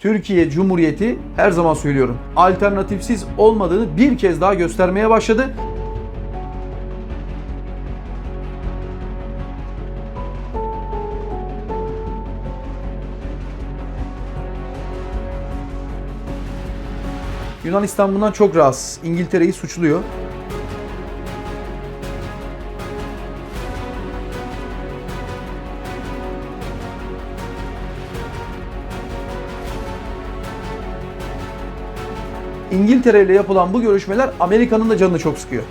Türkiye Cumhuriyeti her zaman söylüyorum alternatifsiz olmadığını bir kez daha göstermeye başladı. Yunanistan bundan çok rahatsız. İngiltere'yi suçluyor. İngiltere ile yapılan bu görüşmeler Amerika'nın da canını çok sıkıyor.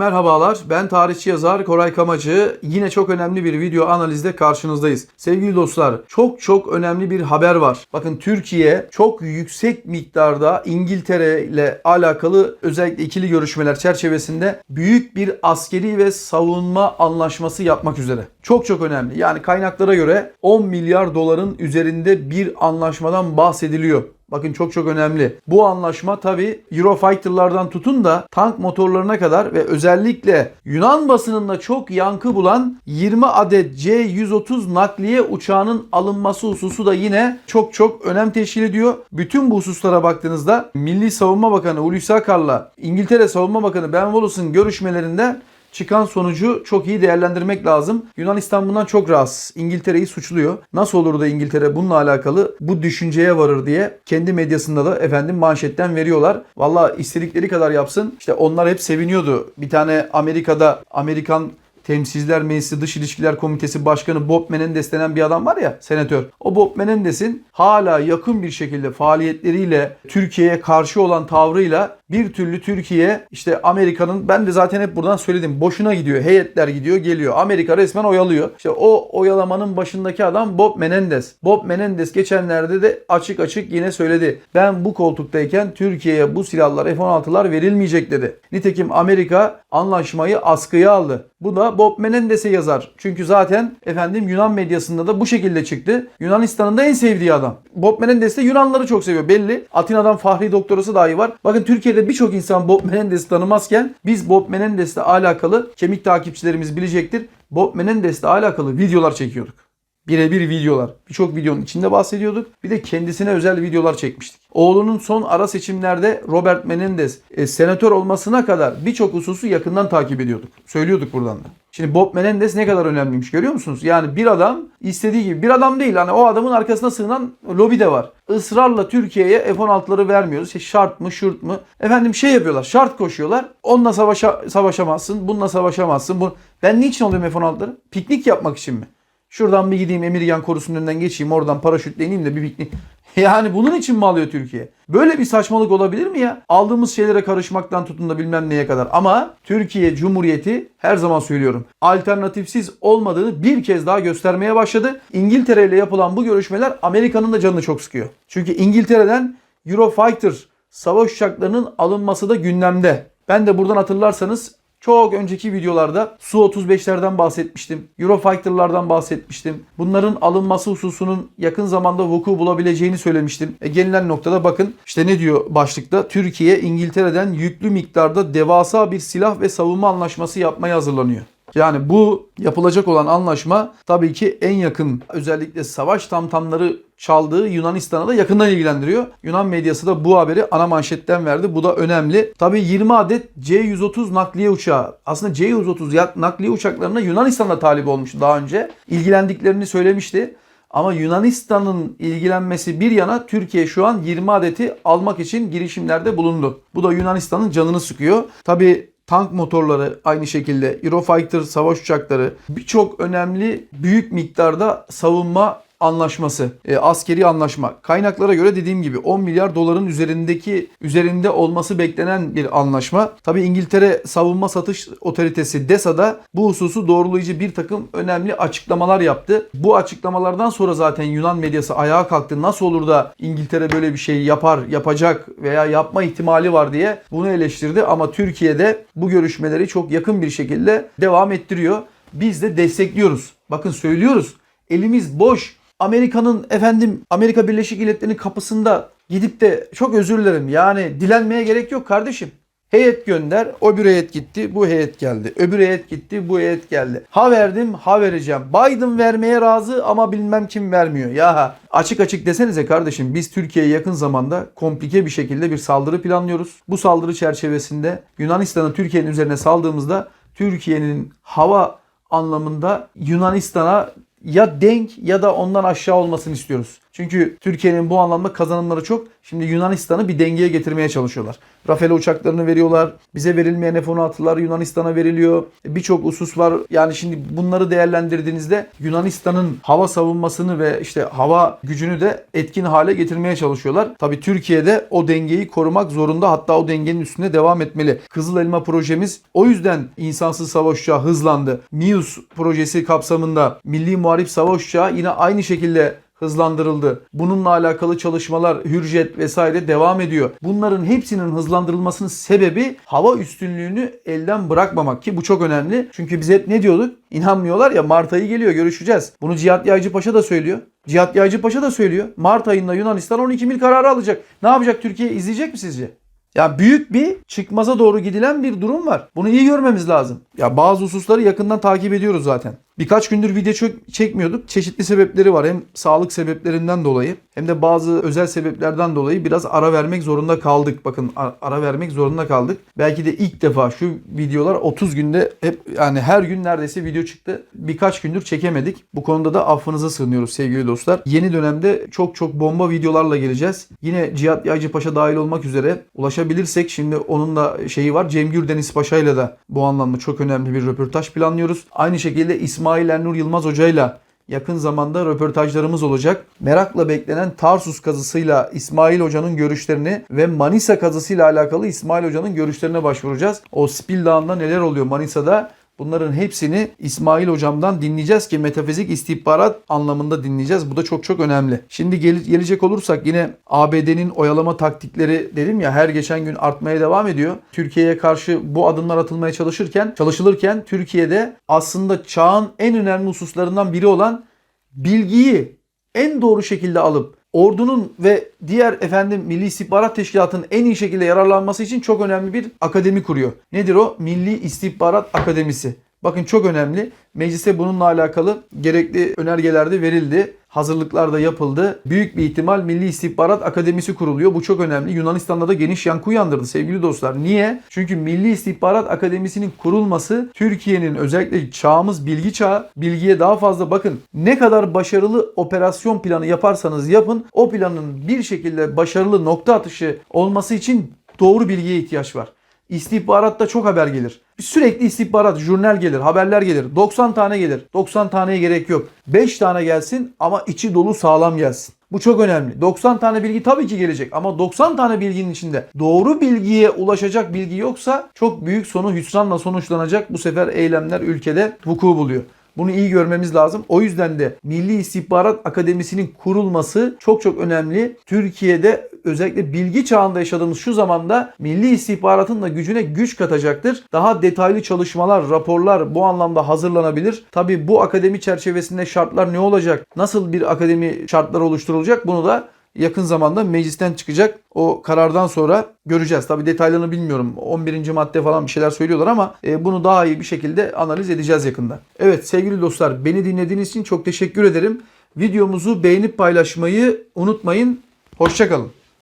Merhabalar, ben tarihçi yazar Koray Kamacı. Yine çok önemli bir video analizde karşınızdayız. Sevgili dostlar, çok çok önemli bir haber var. Bakın Türkiye çok yüksek miktarda İngiltere ile alakalı özellikle ikili görüşmeler çerçevesinde büyük bir askeri ve savunma anlaşması yapmak üzere. Çok çok önemli. Yani kaynaklara göre 10 milyar doların üzerinde bir anlaşmadan bahsediliyor. Bakın çok çok önemli. Bu anlaşma tabi Eurofighter'lardan tutun da tank motorlarına kadar ve özellikle Yunan basınında çok yankı bulan 20 adet C-130 nakliye uçağının alınması hususu da yine çok çok önem teşkil ediyor. Bütün bu hususlara baktığınızda Milli Savunma Bakanı Hulusi Akar'la İngiltere Savunma Bakanı Ben Wallace'ın görüşmelerinde çıkan sonucu çok iyi değerlendirmek lazım. Yunanistan bundan çok rahatsız. İngiltere'yi suçluyor. Nasıl olur da İngiltere bununla alakalı bu düşünceye varır diye kendi medyasında da efendim manşetten veriyorlar. Valla istedikleri kadar yapsın. İşte onlar hep seviniyordu. Bir tane Amerika'da Amerikan Temsilciler Meclisi Dış İlişkiler Komitesi Başkanı Bob Menendez denen bir adam var ya senatör. O Bob Menendez'in hala yakın bir şekilde faaliyetleriyle Türkiye'ye karşı olan tavrıyla bir türlü Türkiye işte Amerika'nın ben de zaten hep buradan söyledim boşuna gidiyor. Heyetler gidiyor geliyor. Amerika resmen oyalıyor. İşte o oyalamanın başındaki adam Bob Menendez. Bob Menendez geçenlerde de açık açık yine söyledi. Ben bu koltuktayken Türkiye'ye bu silahlar F-16'lar verilmeyecek dedi. Nitekim Amerika anlaşmayı askıya aldı. Bu da Bob Menendez'e yazar. Çünkü zaten efendim Yunan medyasında da bu şekilde çıktı. Yunanistan'ın da en sevdiği adam. Bob Menendez de Yunanları çok seviyor belli. Atina'dan Fahri doktorası dahi var. Bakın Türkiye'de birçok insan Bob Menendez'i tanımazken biz Bob Menendez'le alakalı kemik takipçilerimiz bilecektir. Bob Menendez'le alakalı videolar çekiyorduk. Birebir videolar. Birçok videonun içinde bahsediyorduk. Bir de kendisine özel videolar çekmiştik. Oğlunun son ara seçimlerde Robert Menendez e, senatör olmasına kadar birçok hususu yakından takip ediyorduk. Söylüyorduk buradan da. Şimdi Bob Menendez ne kadar önemliymiş görüyor musunuz? Yani bir adam istediği gibi bir adam değil. Hani o adamın arkasına sığınan lobi de var. Israrla Türkiye'ye F-16'ları vermiyoruz. İşte şart mı şurt mu? Efendim şey yapıyorlar. Şart koşuyorlar. Onunla savaşa, savaşamazsın. Bununla savaşamazsın. Bu... Ben niçin alıyorum F-16'ları? Piknik yapmak için mi? Şuradan bir gideyim Emirgan korusunun önünden geçeyim oradan paraşütle ineyim de bir piknik. Yani bunun için mi alıyor Türkiye? Böyle bir saçmalık olabilir mi ya? Aldığımız şeylere karışmaktan tutun da bilmem neye kadar. Ama Türkiye Cumhuriyeti her zaman söylüyorum alternatifsiz olmadığını bir kez daha göstermeye başladı. İngiltere ile yapılan bu görüşmeler Amerika'nın da canını çok sıkıyor. Çünkü İngiltere'den Eurofighter savaş uçaklarının alınması da gündemde. Ben de buradan hatırlarsanız çok önceki videolarda Su-35'lerden bahsetmiştim. Eurofighter'lardan bahsetmiştim. Bunların alınması hususunun yakın zamanda vuku bulabileceğini söylemiştim. E gelinen noktada bakın işte ne diyor başlıkta? Türkiye İngiltere'den yüklü miktarda devasa bir silah ve savunma anlaşması yapmaya hazırlanıyor. Yani bu yapılacak olan anlaşma tabii ki en yakın özellikle savaş tamtamları çaldığı Yunanistan'a da yakından ilgilendiriyor. Yunan medyası da bu haberi ana manşetten verdi. Bu da önemli. Tabii 20 adet C-130 nakliye uçağı. Aslında C-130 nakliye uçaklarına Yunanistan'da talip olmuştu daha önce. İlgilendiklerini söylemişti. Ama Yunanistan'ın ilgilenmesi bir yana Türkiye şu an 20 adeti almak için girişimlerde bulundu. Bu da Yunanistan'ın canını sıkıyor. Tabii tank motorları aynı şekilde Eurofighter savaş uçakları birçok önemli büyük miktarda savunma anlaşması, e, askeri anlaşma. Kaynaklara göre dediğim gibi 10 milyar doların üzerindeki üzerinde olması beklenen bir anlaşma. Tabii İngiltere Savunma Satış Otoritesi DESA'da bu hususu doğrulayıcı bir takım önemli açıklamalar yaptı. Bu açıklamalardan sonra zaten Yunan medyası ayağa kalktı. Nasıl olur da İngiltere böyle bir şey yapar, yapacak veya yapma ihtimali var diye bunu eleştirdi. Ama Türkiye'de bu görüşmeleri çok yakın bir şekilde devam ettiriyor. Biz de destekliyoruz. Bakın söylüyoruz. Elimiz boş. Amerika'nın efendim Amerika Birleşik Devletleri'nin kapısında gidip de çok özür dilerim yani dilenmeye gerek yok kardeşim. Heyet gönder. Öbür heyet gitti. Bu heyet geldi. Öbür heyet gitti. Bu heyet geldi. Ha verdim ha vereceğim. Biden vermeye razı ama bilmem kim vermiyor. Ya açık açık desenize kardeşim biz Türkiye'ye yakın zamanda komplike bir şekilde bir saldırı planlıyoruz. Bu saldırı çerçevesinde Yunanistan'ı Türkiye'nin üzerine saldığımızda Türkiye'nin hava anlamında Yunanistan'a ya denk ya da ondan aşağı olmasını istiyoruz. Çünkü Türkiye'nin bu anlamda kazanımları çok. Şimdi Yunanistan'ı bir dengeye getirmeye çalışıyorlar. Rafale uçaklarını veriyorlar. Bize verilmeyen F-16'lar Yunanistan'a veriliyor. Birçok husus var. Yani şimdi bunları değerlendirdiğinizde Yunanistan'ın hava savunmasını ve işte hava gücünü de etkin hale getirmeye çalışıyorlar. Tabii Türkiye'de o dengeyi korumak zorunda. Hatta o dengenin üstünde devam etmeli. Kızıl Elma projemiz o yüzden insansız savaş uçağı hızlandı. MİUS projesi kapsamında Milli Muharip Savaş Uçağı yine aynı şekilde hızlandırıldı. Bununla alakalı çalışmalar Hürjet vesaire devam ediyor. Bunların hepsinin hızlandırılmasının sebebi hava üstünlüğünü elden bırakmamak ki bu çok önemli. Çünkü biz hep ne diyorduk? İnanmıyorlar ya Mart ayı geliyor görüşeceğiz. Bunu Cihat Yaycı Paşa da söylüyor. Cihat Yaycı Paşa da söylüyor. Mart ayında Yunanistan 12 mil kararı alacak. Ne yapacak Türkiye? izleyecek mi sizce? Ya büyük bir çıkmaza doğru gidilen bir durum var. Bunu iyi görmemiz lazım. Ya bazı hususları yakından takip ediyoruz zaten. Birkaç gündür video çekmiyorduk. Çeşitli sebepleri var. Hem sağlık sebeplerinden dolayı hem de bazı özel sebeplerden dolayı biraz ara vermek zorunda kaldık. Bakın ara vermek zorunda kaldık. Belki de ilk defa şu videolar 30 günde hep yani her gün neredeyse video çıktı. Birkaç gündür çekemedik. Bu konuda da affınıza sığınıyoruz sevgili dostlar. Yeni dönemde çok çok bomba videolarla geleceğiz. Yine Cihat Yaycı Paşa dahil olmak üzere ulaşabilirsek şimdi onun da şeyi var. Cem Gürdeniz Paşa ile de bu anlamda çok önemli bir röportaj planlıyoruz. Aynı şekilde İsmail Ernur Yılmaz Hoca ile yakın zamanda röportajlarımız olacak. Merakla beklenen Tarsus kazısıyla İsmail Hoca'nın görüşlerini ve Manisa kazısıyla alakalı İsmail Hoca'nın görüşlerine başvuracağız. O Spil Dağı'nda neler oluyor Manisa'da? Bunların hepsini İsmail hocamdan dinleyeceğiz ki metafizik istihbarat anlamında dinleyeceğiz. Bu da çok çok önemli. Şimdi gel- gelecek olursak yine ABD'nin oyalama taktikleri dedim ya her geçen gün artmaya devam ediyor. Türkiye'ye karşı bu adımlar atılmaya çalışırken, çalışılırken Türkiye'de aslında çağın en önemli hususlarından biri olan bilgiyi en doğru şekilde alıp ordunun ve diğer efendim Milli İstihbarat Teşkilatı'nın en iyi şekilde yararlanması için çok önemli bir akademi kuruyor. Nedir o? Milli İstihbarat Akademisi. Bakın çok önemli. Meclise bununla alakalı gerekli önergeler de verildi. Hazırlıklar da yapıldı. Büyük bir ihtimal Milli İstihbarat Akademisi kuruluyor. Bu çok önemli. Yunanistan'da da geniş yankı uyandırdı sevgili dostlar. Niye? Çünkü Milli İstihbarat Akademisi'nin kurulması Türkiye'nin özellikle çağımız bilgi çağı. Bilgiye daha fazla bakın. Ne kadar başarılı operasyon planı yaparsanız yapın o planın bir şekilde başarılı nokta atışı olması için doğru bilgiye ihtiyaç var. İstihbaratta çok haber gelir. Sürekli istihbarat, jurnal gelir, haberler gelir. 90 tane gelir. 90 taneye gerek yok. 5 tane gelsin ama içi dolu sağlam gelsin. Bu çok önemli. 90 tane bilgi tabii ki gelecek ama 90 tane bilginin içinde doğru bilgiye ulaşacak bilgi yoksa çok büyük sonu hüsranla sonuçlanacak. Bu sefer eylemler ülkede vuku buluyor. Bunu iyi görmemiz lazım. O yüzden de Milli İstihbarat Akademisi'nin kurulması çok çok önemli. Türkiye'de özellikle bilgi çağında yaşadığımız şu zamanda milli istihbaratın da gücüne güç katacaktır. Daha detaylı çalışmalar, raporlar bu anlamda hazırlanabilir. Tabi bu akademi çerçevesinde şartlar ne olacak? Nasıl bir akademi şartları oluşturulacak? Bunu da yakın zamanda meclisten çıkacak. O karardan sonra göreceğiz. Tabi detaylarını bilmiyorum. 11. madde falan bir şeyler söylüyorlar ama e, bunu daha iyi bir şekilde analiz edeceğiz yakında. Evet sevgili dostlar beni dinlediğiniz için çok teşekkür ederim. Videomuzu beğenip paylaşmayı unutmayın. Hoşçakalın.